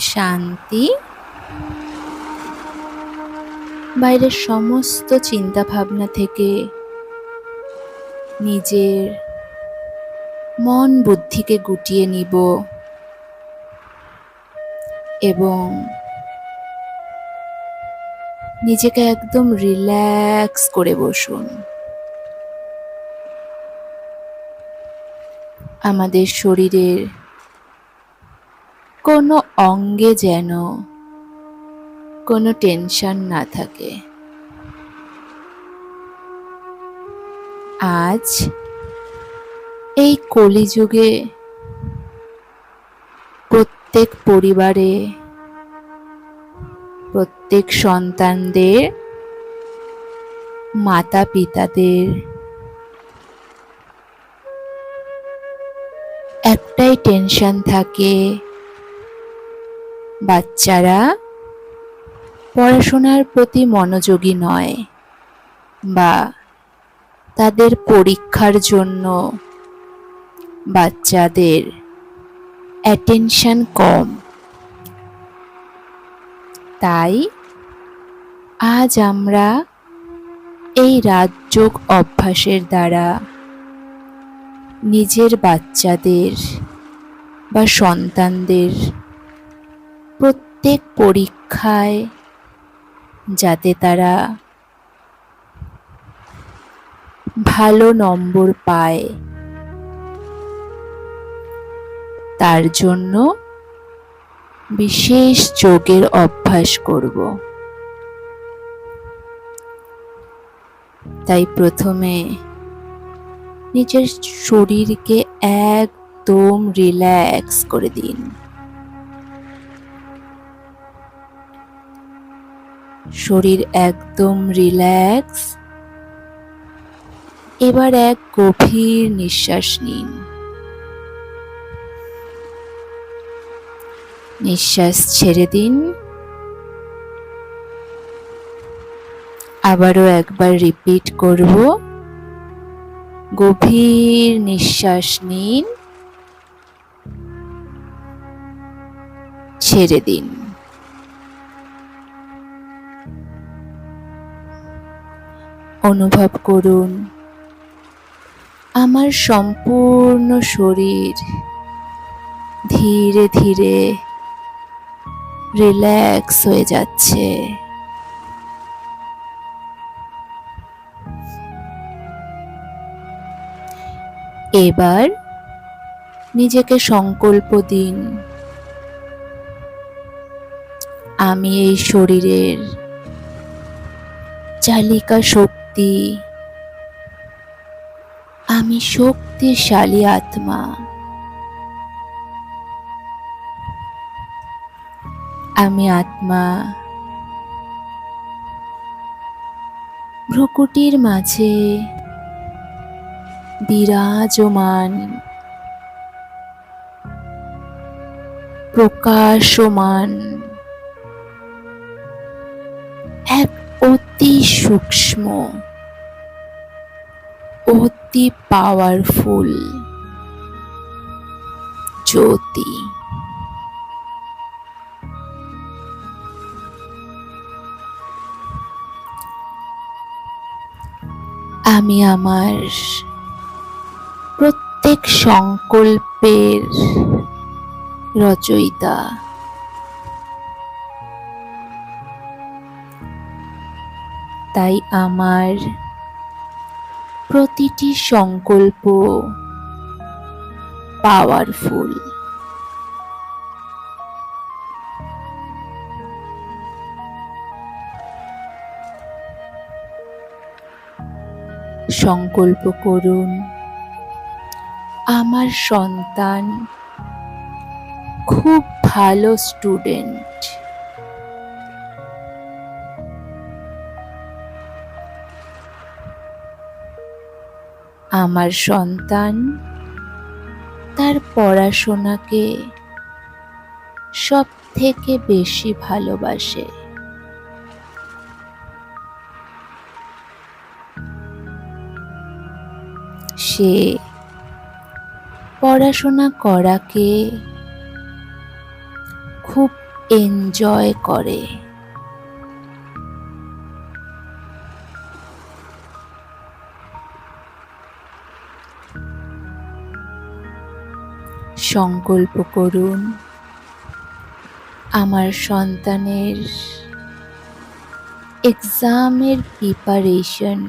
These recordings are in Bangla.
শান্তি। বাইরের সমস্ত চিন্তা ভাবনা থেকে নিজের মন বুদ্ধিকে গুটিয়ে নিব এবং নিজেকে একদম রিল্যাক্স করে বসুন। আমাদের শরীরের কোনো অঙ্গে যেন কোনো টেনশন না থাকে। আজ এই কলিযুগে প্রত্যেক পরিবারে, প্রত্যেক সন্তানদের মাতা পিতাদের একটাই টেনশন থাকে বাচ্চারা পড়াশোনার প্রতি মনোযোগী নয় বা তাদের পরীক্ষার জন্য বাচ্চাদের অ্যাটেনশন কম। তাই আজ আমরা এই রাজযোগ অভ্যাসের দ্বারা নিজের বাচ্চাদের বা সন্তানদের প্রত্যেক পরীক্ষায় যাতে তারা ভালো নম্বর পায়, তার জন্য বিশেষ যোগের অভ্যাস করব। তাই প্রথমে নিজের শরীরকে একদম রিল্যাক্স করে দিন। শরীর একদম রিল্যাক্স এবার এক গভীর নিঃশ্বাস নিন। নিঃশ্বাস ছেড়ে দিন। আবারও একবার রিপিট করব। গভীর নিঃশ্বাস নিন। ছেড়ে দিন। অনুভব করুন। আমার সম্পূর্ণ শরীর ধীরে ধীরে রিল্যাক্স হয়ে যাচ্ছে। এবার নিজেকে সংকল্প দিন। আমি এই শরীরের চালিকা শক্তি আমি শক্তিশালী আত্মা। আমি আত্মা। ভ্রুকুটির মাঝে বিরাজমান প্রকাশমান এক সূক্ষ্ম অতি পাওয়ারফুল জ্যোতি। আমি আমার প্রত্যেক সংকল্পের রচয়িতা। তাই আমার প্রতিটি সংকল্প পাওয়ারফুল সংকল্প করুন আমার সন্তান খুব ভালো স্টুডেন্ট আমার সন্তান তার পড়াশোনাকে সব থেকে বেশি ভালোবাসে। সে পড়াশোনা করাকে খুব এনজয় করে। সংকল্প করুন। আমার সন্তানের এক্সামের প্রিপারেশন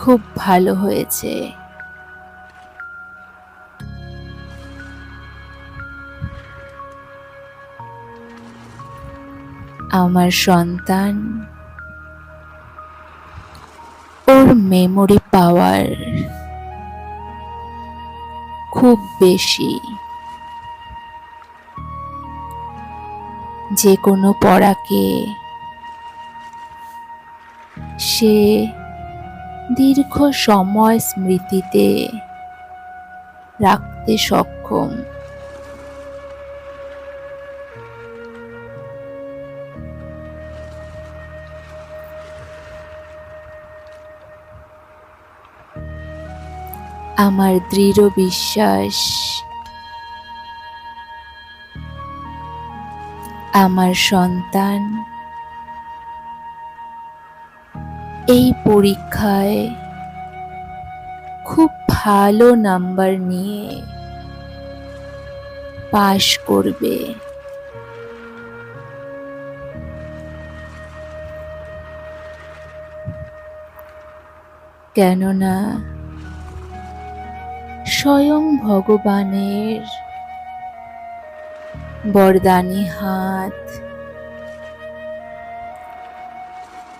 খুব ভালো হয়েছে। আমার সন্তান ওর মেমোরি পাওয়ার খুব বেশি। যে কোনো পড়াকে সে দীর্ঘ সময় স্মৃতিতে রাখতে সক্ষম। আমার দৃঢ় বিশ্বাস। আমার সন্তান এই পরীক্ষায় খুব ভালো নাম্বার নিয়ে পাশ করবে। কেননা স্বয়ং ভগবানের বরদানি হাত।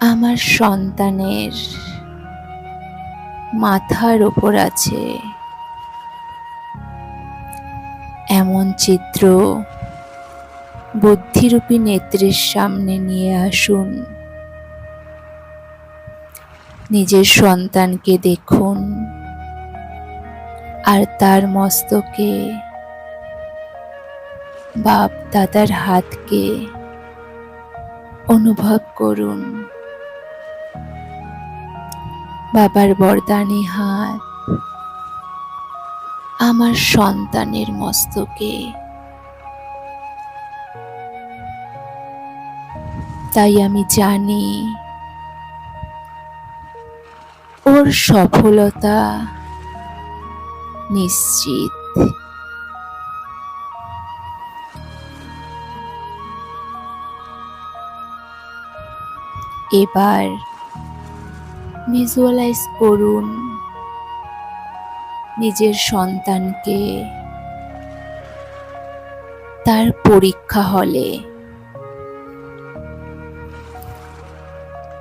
আমার সন্তানের মাথার ওপর আছে এমন চিত্র বুদ্ধিরূপী নেত্রের সামনে নিয়ে আসুন। নিজের সন্তানকে দেখুন। আর তার মস্তকে। বাপ দাদার হাতকে অনুভব করুন। বাবার বরদানি হাত আমার সন্তানের মস্তকে। তাই আমি জানি ওর সফলতা নিশ্চিত। এবার ভিজুয়ালাইজ করুন নিজের সন্তানকে তার পরীক্ষা হলে।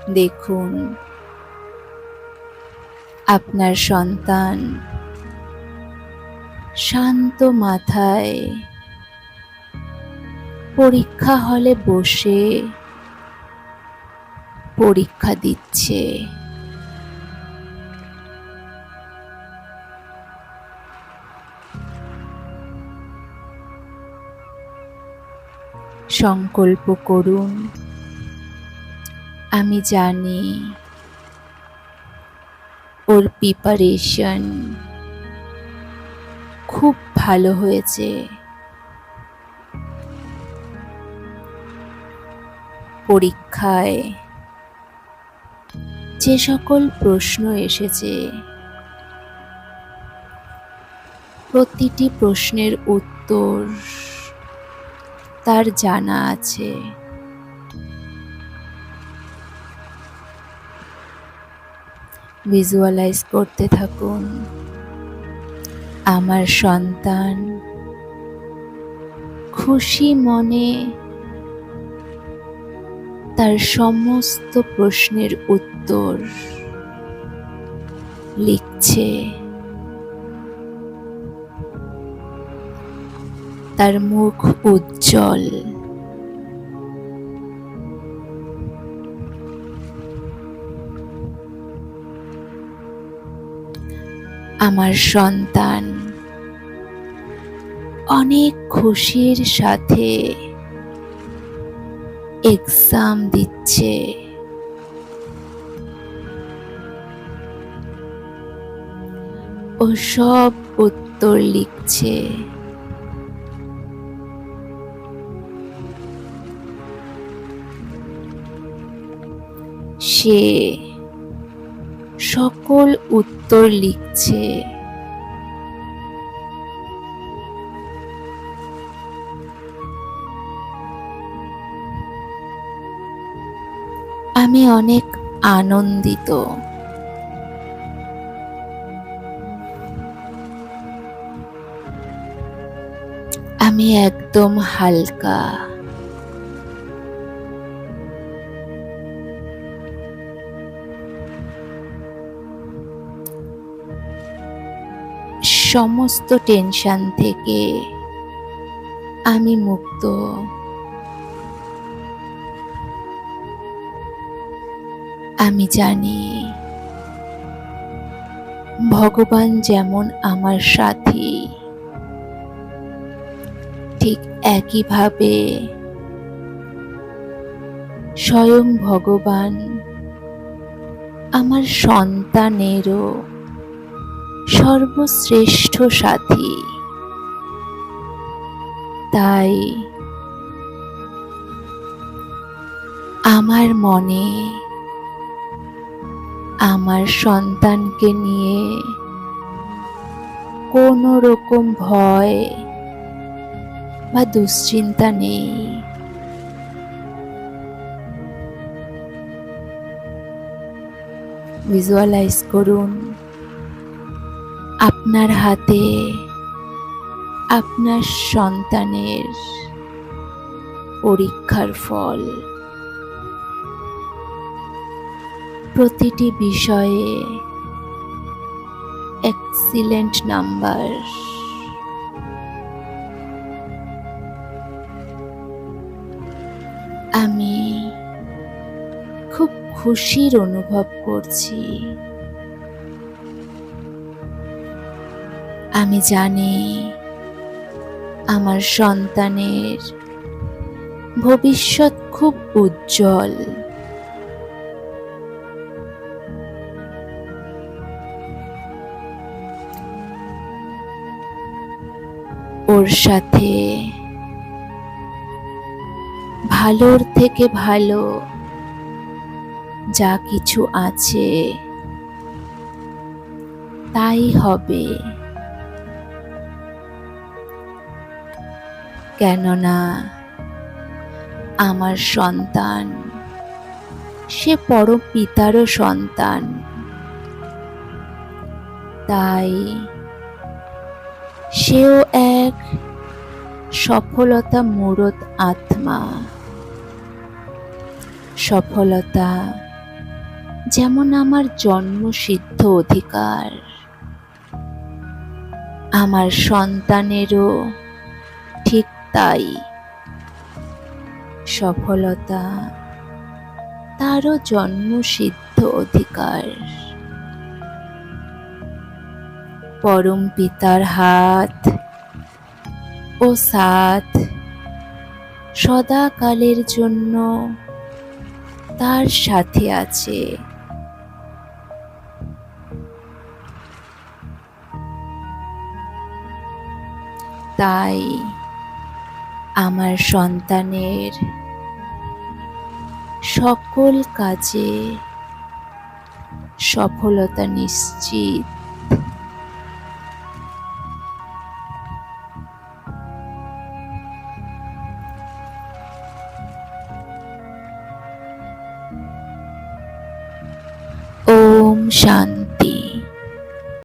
দেখুন আপনার সন্তান শান্ত মাথায়। পরীক্ষা হলে বসে পরীক্ষা দিচ্ছে। সংকল্প করুন আমি জানি ওর প্রিপারেশন খুব ভালো হয়েছে। পরীক্ষায় যে সকল প্রশ্ন এসেছে, প্রতিটি প্রশ্নের উত্তর তার জানা আছে। ভিজুয়ালাইজ করতে থাকুন। আমার সন্তান। খুশি মনে তার সমস্ত প্রশ্নের উত্তর লিখছে। তার মুখ উজ্জ্বল। আমার সন্তান। অনেক খুশির সাথে এক্সাম দিচ্ছে। ও সব উত্তর লিখছে। সে সকল উত্তর লিখছে। আমি অনেক আনন্দিত। আমি একদম হালকা। সমস্ত টেনশন থেকে আমি মুক্ত। আমি জানি। ভগবান যেমন আমার সাথী, ঠিক একইভাবে স্বয়ং ভগবান আমার সন্তানেরও সর্বশ্রেষ্ঠ সাথী। তাই আমার মনে আমার সন্তানকে নিয়ে কোনো রকম ভয় বা দুশ্চিন্তা নেই। ভিজুয়ালাইজ করুন, আপনার হাতে আপনার সন্তানের পরীক্ষার ফল। প্রতিটি বিষয়ে এক্সিলেন্ট নাম্বার আমি খুব খুশির অনুভব করছি। আমি জানি আমার সন্তানের ভবিষ্যৎ খুব উজ্জ্বল। ওর সাথে। ভালোর থেকে ভালো যা কিছু আছে তাই হবে। কেননা আমার সন্তান, সে পরম পিতারও সন্তান। তাই সেও এক সফলতা মূরত আত্মা। সফলতা যেমন আমার জন্মসিদ্ধ অধিকার, আমার সন্তানেরও ঠিক তাই। সফলতা তারও জন্মসিদ্ধ অধিকার। পরম পিতার হাত ও সাথ সদাকালের জন্য তার সাথে আছে। তাই আমার সন্তানের সকল কাজে সফলতা নিশ্চিত। ওম শান্তি